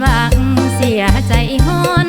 หวังเสียใจหอน